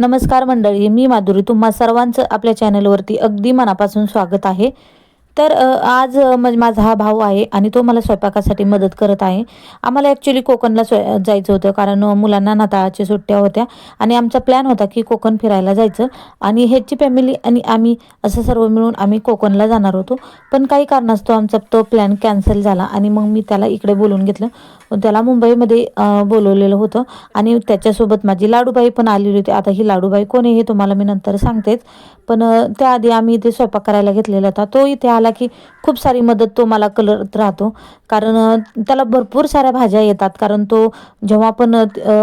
नमस्कार मंडळी मी माधुरी. तुम्हा सर्वांचं आपल्या चॅनलवरती अगदी मनापासून स्वागत आहे. तर आज माझा हा भाऊ आहे आणि तो मला स्वयंपाकासाठी मदत करत आहे. आम्हाला ॲक्च्युली कोकणला स्वय जायचं होतं कारण मुलांना नाताळाच्या सुट्ट्या होत्या आणि आमचा प्लॅन होता की कोकण फिरायला जायचं आणि ह्याची फॅमिली आणि आम्ही असं सर्व मिळून आम्ही कोकणला जाणार होतो. पण काही कारणास्तव आमचा तो प्लॅन कॅन्सल झाला आणि मग मी त्याला इकडे बोलवून घेतलं. त्याला मुंबईमध्ये बोलवलेलं होतं आणि त्याच्यासोबत माझी लाडूबाई पण आलेली होती. आता ही लाडूबाई कोण आहे हे तुम्हाला मी नंतर सांगतेच. पण त्याआधी आम्ही इथे स्वयंपाक करायला घेतलेला होता. तो इथे आला की खूप सारी मदत तो मला करत राहतो. कारण त्याला भरपूर साऱ्या भाज्या येतात. कारण तो जेव्हा पण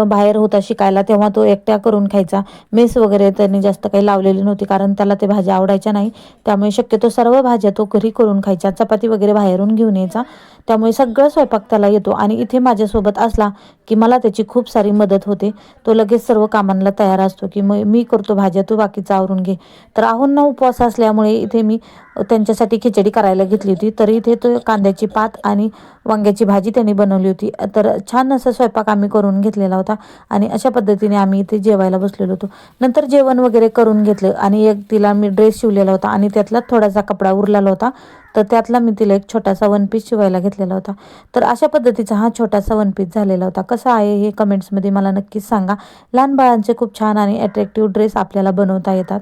बाहेर होता शिकायला तेव्हा तो एकट्या करून खायचा. मेस वगैरे त्याने जास्त काही लावलेली नव्हती. कारण त्याला ते भाज्या आवडायच्या नाही. त्यामुळे शक्यतो सर्व भाज्या तो घरी करून खायचा. चपाती वगैरे बाहेरून घेऊन यायचा. त्यामुळे सगळं स्वयंपाक त्याला येतो. आणि इथे माझ्यासोबत असला की मला त्याची खूप सारी मदत होते. तो लगेच सर्व कामांना तयार असतो की मग मी करतो भाज्या तू बाकीचा आवरून घे. तर आहोंना उपवास असल्यामुळे इथे मी त्यांच्यासाठी खिचडी करायला घेतली होती. तर इथे तो कांद्याची पात आणि वांग्याची भाजी त्यांनी बनवली होती. तर छान असा स्वयंपाक आम्ही करून घेतलेला होता आणि अशा पद्धतीने आम्ही इथे जेवायला बसलेलो होतो. नंतर जेवण वगैरे करून घेतलं आणि एक तिला मी ड्रेस शिवलेला होता आणि त्यातला थोडासा कपडा उरलेला होता. तर त्यातला मी तिला एक छोटासा वन पीस शिवायला घेतलेला होता. तर अशा पद्धतीचा हा छोटासा वन पीस झालेला होता. कसा आहे हे कमेंट्समध्ये मला नक्कीच सांगा. लहान बाळांचे खूप छान आणि अट्रॅक्टिव्ह ड्रेस आपल्याला बनवता येतात.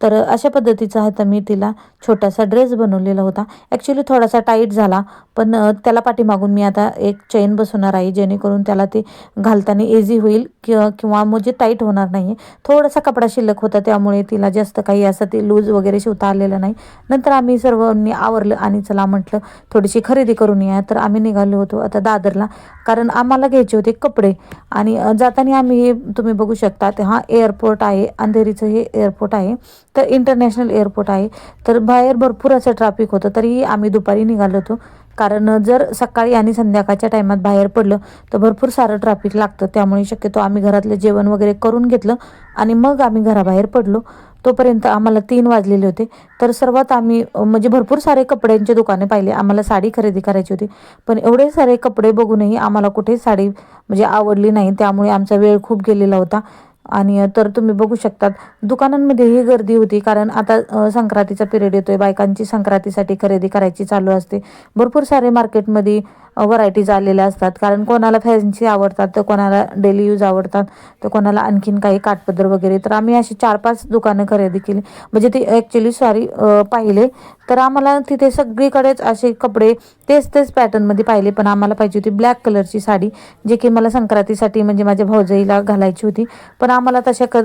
तर अशा पद्धतीचा आता मी तिला छोटासा ड्रेस बनवलेला होता. ॲक्च्युली थोडासा टाईट झाला पण त्याला पाठीमागून मी आता एक चेन बसवणार आहे जेणेकरून त्याला ते घालताना इझी होईल किंवा किंवा म्हणजे टाईट होणार नाही आहे थोडासा कपडा शिल्लक होता त्यामुळे तिला जास्त काही असं ते लूज वगैरे शिवता आलेलं नाही. नंतर आम्ही सर्वांनी आवरलं आणि चला म्हटलं थोडीशी खरेदी करून या. तर आम्ही निघालो होतो आता दादरला कारण आम्हाला घ्यायचे होते कपडे. आणि जाताना आम्ही हे तुम्ही बघू शकता हा एअरपोर्ट आहे अंधेरीचं हे एअरपोर्ट आहे. तर इंटरनॅशनल एअरपोर्ट आहे. तर बाहेर भरपूर असं ट्रॅफिक होतं तरीही आम्ही दुपारी निघालो होतो. कारण जर सकाळी आणि संध्याकाळच्या टायमात बाहेर पडलं तर भरपूर सारं ट्रॅफिक लागतं. त्यामुळे शक्यतो आम्ही घरातलं जेवण वगैरे करून घेतलं आणि मग आम्ही घराबाहेर पडलो. तोपर्यंत आम्हाला तीन वाजलेले होते. तर सर्वात आम्ही म्हणजे भरपूर सारे कपड्यांचे दुकाने पाहिले. आम्हाला साडी खरेदी करायची होती. पण एवढे सारे कपडे बघूनही आम्हाला कुठे साडी म्हणजे आवडली नाही. त्यामुळे आमचा वेळ खूप गेलेला होता. आणि तर तुम्ही बघू शकतात दुकानांमध्येही गर्दी होती. कारण आता संक्रांतीचा पिरियड येतोय. बायकांची संक्रांतीसाठी खरेदी करायची चालू असते. भरपूर सारे मार्केटमध्ये व्हरायटीज आलेल्या असतात. कारण कोणाला फॅन्सी आवडतात तर कोणाला डेली यूज आवडतात तर कोणाला आणखीन काही काठपदर वगैरे. तर आम्ही अशी चार पाच दुकानं खरेदी केली. म्हणजे ते ॲक्च्युली सॉरी पाहिले. तर आम्हाला तिथे सगळीकडेच असे कपडे तेच तेच पॅटर्नमध्ये पाहिले. पण आम्हाला पाहिजे होती ब्लॅक कलरची साडी जे की मला संक्रांतीसाठी म्हणजे माझ्या भाऊजाईला घालायची होती. पण आम्हाला तशा क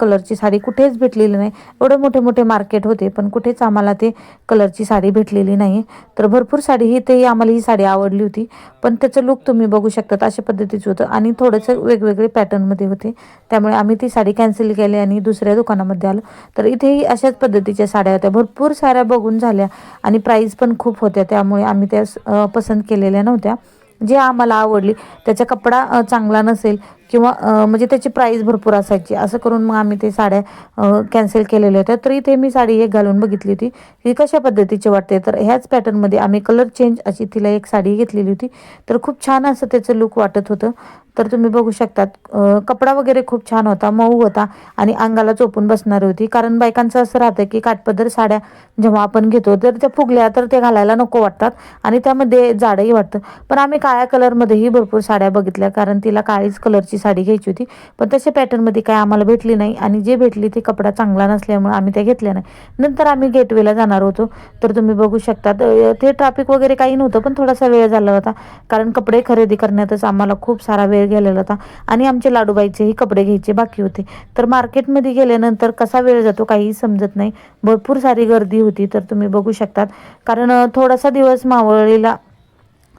कलरची साडी कुठेच भेटलेली नाही. एवढे मोठे मोठे मार्केट होते पण कुठेच आम्हाला ते कलरची साडी भेटलेली नाही. तर भरपूर साडी ही तेही आम्हाला ही साडी आवडली होती. पण त्याचं लुक तुम्ही बघू शकतात अशा पद्धतीचं होतं. आणि थोडंसं वेगवेगळे पॅटर्नमध्ये होते. त्यामुळे आम्ही ती साडी कॅन्सल केली आणि दुसऱ्या दुकानामध्ये आलो. तर इथेही अशाच पद्धतीच्या साड्या होत्या. भरपूर साऱ्या बघून झाल्या आणि प्राईस पण खूप होत्या. त्यामुळे आम्ही त्या पसंत केलेल्या नव्हत्या. जे आम्हाला आवडली त्याचा कपडा चांगला नसेल किंवा म्हणजे त्याची प्राईस भरपूर असायची. असं करून मग आम्ही ते साड्या कॅन्सल केलेल्या होत्या. तर इथे मी साडी एक घालून बघितली होती. ही कशा पद्धतीची वाटते तर ह्याच पॅटर्नमध्ये आम्ही कलर चेंज अशी तिला एक साडी घेतलेली होती. तर खूप छान असं त्याचं लुक वाटत होतं. तर तुम्ही बघू शकतात कपडा वगैरे खूप छान होता मऊ होता आणि अंगाला चोपून बसणारी होती. कारण बायकांचं असं राहतं की काटपदर साड्या जेव्हा आपण घेतो तर त्या फुगल्या तर ते घालायला नको वाटतात आणि त्यामध्ये जाडही वाटतं. पण आम्ही काळ्या कलरमध्येही भरपूर साड्या बघितल्या कारण तिला काळीच कलरची साडी घ्यायची होती. पण तशा पॅटर्नमध्ये काय आम्हाला भेटली नाही आणि जे भेटली ते कपडा चांगला नसल्यामुळे आम्ही त्या घेतल्या नाही. नंतर आम्ही गेटवेला जाणार होतो. तर तुम्ही बघू शकतात. ते ट्रॅफिक वगैरे काही नव्हतं पण थोडासा वेळ झाला होता. कारण कपडे खरेदी करण्यातच आम्हाला खूप सारा वेळ गेलेला होता. आणि आमचे लाडूबाईचेही कपडे घ्यायचे बाकी होते. तर मार्केटमध्ये गेल्यानंतर कसा वेळ जातो काहीही समजत नाही. भरपूर सारी गर्दी होती तर तुम्ही बघू शकतात. कारण थोडासा दिवस मावळीला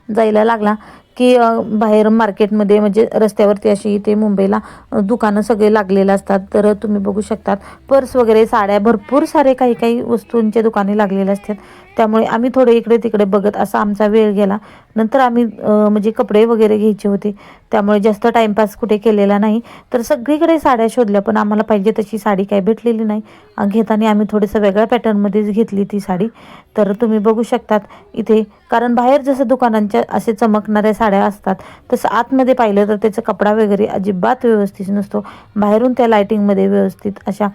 जायला लागला. की बाहेर मार्केटमध्ये म्हणजे रस्त्यावरती अशी इथे मुंबईला दुकानं सगळे लागलेले असतात. तर तुम्ही बघू शकतात पर्स वगैरे साड्या भरपूर सारे काही काही वस्तूंचे दुकाने लागलेले असतात. त्यामुळे आम्ही थोडे इकडे तिकडे बघत असा आमचा वेळ गेला. नंतर आम्ही म्हणजे कपडे वगैरे घ्यायचे होते. त्यामुळे जास्त टाईमपास कुठे केलेला नाही. तर सगळीकडे साड्या शोधल्या पण आम्हाला पाहिजे तशी साडी काही भेटलेली नाही. घेताना आम्ही थोडंसं वेगळ्या पॅटर्नमध्येच घेतली ती साडी. तर तुम्ही बघू शकतात इथे कारण बाहेर जसं दुकानांच्या असे चमकणाऱ्या साड्या असतात तसं आतमध्ये पाहिलं तर त्याचा कपडा वगैरे अजिबात व्यवस्थित नसतो. बाहेरून त्या लायटिंगमध्ये व्यवस्थित अशा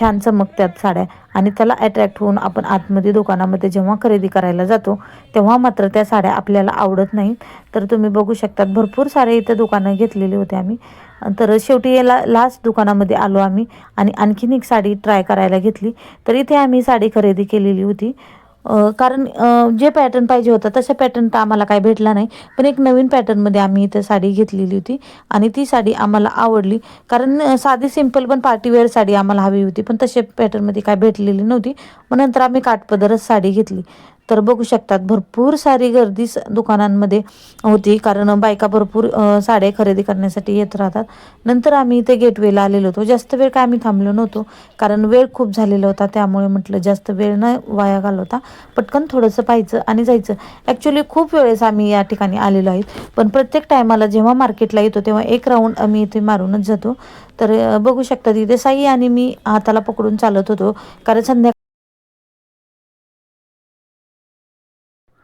छान चमकतात साड्या. आणि त्याला अट्रॅक्ट होऊन आपण आतमध्ये दुकानामध्ये जेव्हा खरेदी करायला जातो तेव्हा मात्र त्या साड्या आपल्याला आवडत नाहीत. तर तुम्ही बघू शकतात भरपूर सारे इथं दुकानं घेतलेली होते आम्ही. तर शेवटी याला लास्ट दुकानामध्ये आलो आम्ही आणि आणखीन एक साडी ट्राय करायला घेतली. तर इथे आम्ही साडी खरेदी केलेली होती. कारण जे पॅटर्न पाहिजे होता तशा पॅटर्न तर आम्हाला काय भेटला नाही. पण एक नवीन पॅटर्नमध्ये आम्ही इथं साडी घेतलेली होती आणि ती साडी आम्हाला आवडली. कारण साधी सिंपल पण पार्टीवेअर साडी आम्हाला हवी होती पण तसे पॅटर्नमध्ये काय भेटलेली नव्हती. मग नंतर आम्ही काठपदरच साडी घेतली. तर बघू शकतात भरपूर सारी गर्दी स- दुकानांमध्ये होती. कारण बायका भरपूर साड्या खरेदी करण्यासाठी येत राहतात. नंतर आम्ही इथे गेटवेला आलेलो होतो. जास्त वेळ काय आम्ही थांबलो नव्हतो. कारण वेळ खूप झालेला होता. त्यामुळे म्हटलं जास्त वेळ न वाया घालवता पटकन थोडंसं पाहायचं आणि जायचं. ॲक्च्युली खूप वेळेस आम्ही या ठिकाणी आलेलो आहेत पण प्रत्येक टायमाला जेव्हा मार्केटला येतो तेव्हा एक राऊंड आम्ही इथे मारूनच जातो. तर बघू शकता तिथे साई आणि मी हाताला पकडून चालत होतो. कारण संध्या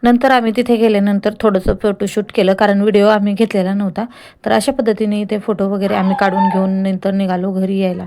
नंतर आम्ही तिथे गेल्यानंतर थोडंसं फोटोशूट केलं कारण व्हिडिओ आम्ही घेतलेला नव्हता. तर अशा पद्धतीने इथे फोटो वगैरे आम्ही काढून घेऊन नंतर निघालो घरी यायला.